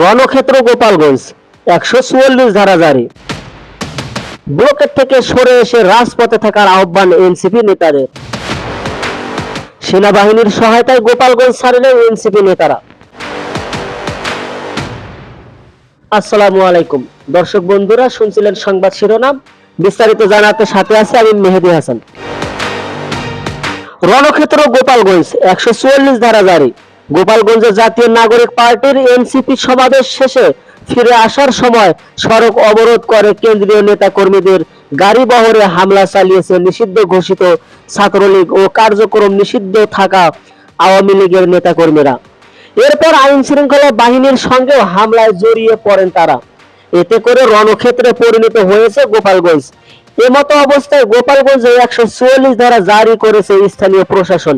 রণক্ষেত্র গোপালগঞ্জ, একশো চুয়াল্লিশ ধারা জারি ব্লকের থেকে সরে এসে রাজপথে থাকার আহ্বান এনসিপি নেতাদের। সেনাবাহিনীর সহায়তায় গোপালগঞ্জ ছাড়লেন এনসিপি নেতারা। আসসালামু আলাইকুম। দর্শক বন্ধুরা, শুনছিলেন সংবাদ শিরোনাম। বিস্তারিত জানাতে সাথে আছে আমি মেহেদি হাসান। রণক্ষেত্র গোপালগঞ্জ, একশো চুয়াল্লিশ ধারা জারি গোপালগঞ্জে জাতীয় নাগরিক পার্টির এনসিপি সমাবেশ শেষে ফিরে আসার সময় সড়ক অবরোধ করে কেন্দ্রীয় নেতা কর্মীদের গাড়ি বহরে হামলা চালিয়েছে নিষিদ্ধ ঘোষিত ছাত্রলীগ ও কার্যক্রম নিষিদ্ধ থাকা আওয়ামী লীগের নেতা কর্মীরা এরপর আইন শৃঙ্খলা বাহিনীর সঙ্গেও হামলায় জড়িয়ে পড়েন তারা। এতে করে রণক্ষেত্রে পরিণত হয়েছে গোপালগঞ্জ। এমতো অবস্থায় গোপালগঞ্জে একশো চুয়াল্লিশ ধারা জারি করেছে স্থানীয় প্রশাসন।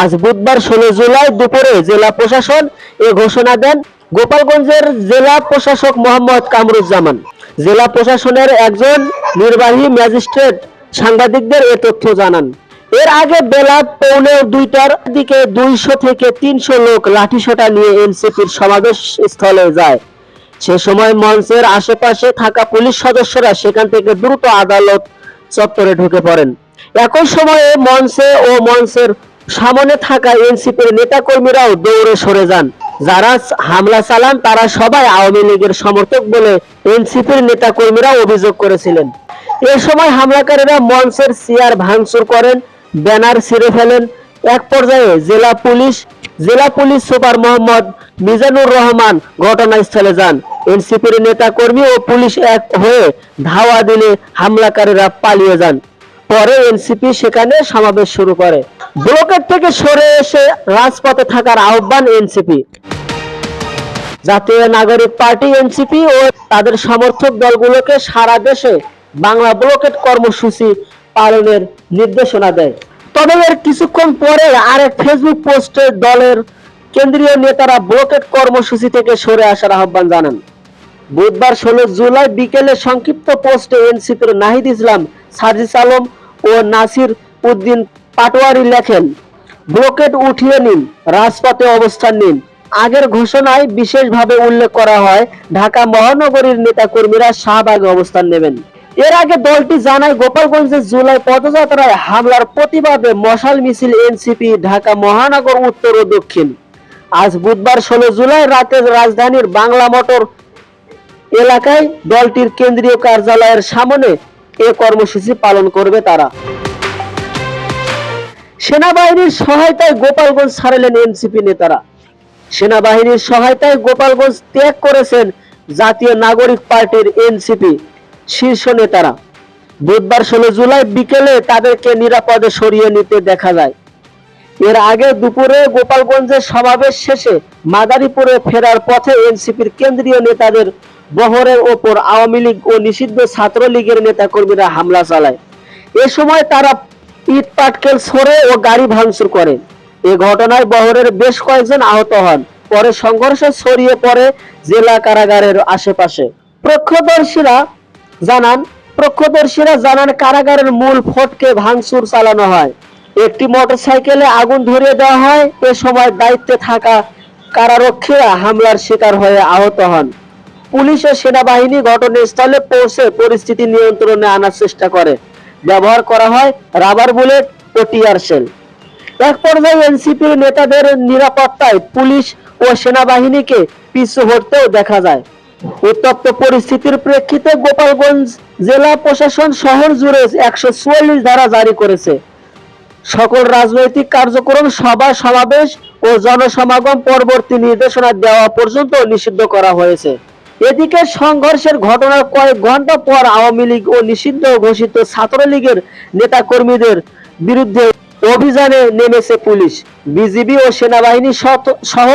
আজ বুধবার ষোলো জুলাই দুপুরে জেলা প্রশাসন এ ঘোষণা দেন গোপালগঞ্জের জেলা প্রশাসক মোহাম্মদ কামরুজ্জামান। জেলা প্রশাসনের একজন নির্বাহী ম্যাজিস্ট্রেট সাংবাদিকদের এ তথ্য জানান। এর আগে বেলা পৌনে দুইটার দিকে দুইশো থেকে তিনশো লোক লাঠিসোঁটা নিয়ে এনসিপির সমাবেশ স্থলে যায়। সে সময় মঞ্চের আশেপাশে থাকা পুলিশ সদস্যরা সেখান থেকে দ্রুত আদালত চত্বরে ঢুকে পড়েন। একই সময়ে মঞ্চে ও মঞ্চের সামনে থাকা এনসিপির নেতাকর্মীরাও দৌড়ে সরে যান। যারা হামলা চালান, তারা সবাই আওয়ামী লীগের সমর্থক বলে এনসিপির নেতাকর্মীরা অভিযোগ করেছিলেন। এ সময় হামলাকারীরা মঞ্চের চেয়ার ভাঙচুর করেন, ব্যানার ছিঁড়ে ফেলেন। এক পর্যায়ে জেলা পুলিশ জেলা পুলিশ সুপার মোহাম্মদ মিজানুর রহমান ঘটনাস্থলে যান। এনসিপির নেতা কর্মী ও পুলিশ এক হয়ে ধাওয়া দিলে হামলাকারীরা পালিয়ে যান। পরে এনসিপি সেখানে সমাবেশ শুরু করে। ব্লকের থেকে সরে এসে রাজপথে থাকার আহ্বান এনসিপি। জাতীয় নাগরিক পার্টি এনসিপি ও তাদের সমর্থক দলগুলোকে সারা দেশে বাংলা ব্লকেট কর্মসূচি পালনের নির্দেশনা দেয়। তবে এর কিছুক্ষণ পরে আরেক ফেসবুক পোস্টে দলের কেন্দ্রীয় নেতারা ব্লকেট কর্মসূচি থেকে সরে আসার আহ্বান জানান। বুধবার ষোলো জুলাই বিকেলে সংক্ষিপ্ত পোস্টে এনসিপির নাহিদ ইসলাম সাজিস আলম ও নাসির উদ্দিন পাটোয়ারি লেখেন, ব্লকেট উঠিয়ে নিন, রাজপথে অবস্থান নিন। আগের ঘোষণায় বিশেষভাবে উল্লেখ করা হয়, ঢাকা মহানগরীর নেতাকর্মীরা শাহবাগে অবস্থান নেবেন। এর আগে দলটি জানায় গোপালগঞ্জের জুলাই পদযাত্রায় হামলার প্রতিবাদে মশাল মিছিল এনসিপি, ঢাকা মহানগর উত্তর ও দক্ষিণ। আজ বুধবার ষোলো জুলাই রাতে রাজধানীর বাংলা মোটর এলাকায় দলটির কেন্দ্রীয় কার্যালয়ের সামনে এ কর্মসূচি পালন করবে তারা। সেনাবাহিনীর সহায়তায় গোপালগঞ্জ ছাড়লেন এনসিপি নেতারা। সেনাবাহিনীর সহায়তায় গোপালগঞ্জ ত্যাগ করেছেন জাতীয় নাগরিক পার্টির এনসিপি শীর্ষ নেতারা। বুধবার ষোলো জুলাই বিকেলে তাদেরকে নিরাপদে সরিয়ে নিতে দেখা যায়। এর আগে দুপুরে গোপালগঞ্জের সমাবেশ শেষে মাদারীপুরে ফেরার পথে এনসিপির কেন্দ্রীয় নেতাদের বহরের ওপর আওয়ামী লীগ ও নিষিদ্ধ ছাত্রলীগের নেতাকর্মীরা হামলা চালায়। এ সময় তারা ইট, পাটকেল ছড়ে ও গাড়ি ভাঙচুর করে। এ ঘটনায় বহরের বেশ কয়েকজন আহত হন। পরে সংঘর্ষ ছড়িয়ে পড়ে জেলা কারাগারের আশেপাশে। প্রত্যক্ষদর্শীরা জানান প্রত্যক্ষদর্শীরা জানান কারাগারের মূল ফটকে ভাঙচুর চালানো হয়। একটি মোটরসাইকেলে আগুন ধরিয়ে দেওয়া হয়। এ সময় দায়িত্বে থাকা কারারক্ষীরা হামলার শিকার হয়ে আহত হন। পুলিশ ও সেনাবাহিনী ঘটনাস্থলে পৌঁছে পরিস্থিতি নিয়ন্ত্রণে আনার চেষ্টা করে। ব্যবহার করা হয় রাবার বুলেট ও টিয়ার সেল এক পর্যায়ে এনসিপির নেতাদের নিরাপত্তায় পুলিশ ও সেনাবাহিনীকে পিছু হটতেও দেখা যায়। উত্তপ্ত পরিস্থিতির প্রেক্ষিতে গোপালগঞ্জ জেলা প্রশাসন শহর জুড়ে একশো চুয়াল্লিশ ধারা জারি করেছে। সকল রাজনৈতিক কার্যক্রম, সভা, সমাবেশ ও জনসমাগম পরবর্তী নির্দেশনা দেওয়া পর্যন্ত নিষিদ্ধ করা হয়েছে। এদিকে সংঘর্ষের ঘটনার কয়েক ঘণ্টা পর আওয়ামী লীগ ও নিষিদ্ধ ঘোষিত ছাত্রলীগের নেতাকর্মীদের বিরুদ্ধে অভিযানে নেমেছে পুলিশ। বিজিবি ও সেনাবাহিনী সহ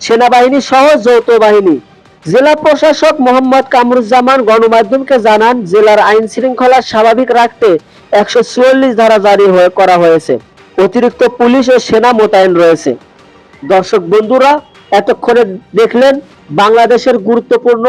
সেনাবাহিনী সহ যৌথ বাহিনী। জেলা প্রশাসক মোহাম্মদ কামরুজ্জামান গণমাধ্যমকে জানান, জেলার আইন শৃঙ্খলা স্বাভাবিক রাখতে একশো চুয়াল্লিশ ধারা জারি করা হয়েছে। অতিরিক্ত পুলিশ ও সেনা মোতায়েন রয়েছে। দর্শক বন্ধুরা, এতক্ষণে দেখলেন বাংলাদেশের গুরুত্বপূর্ণ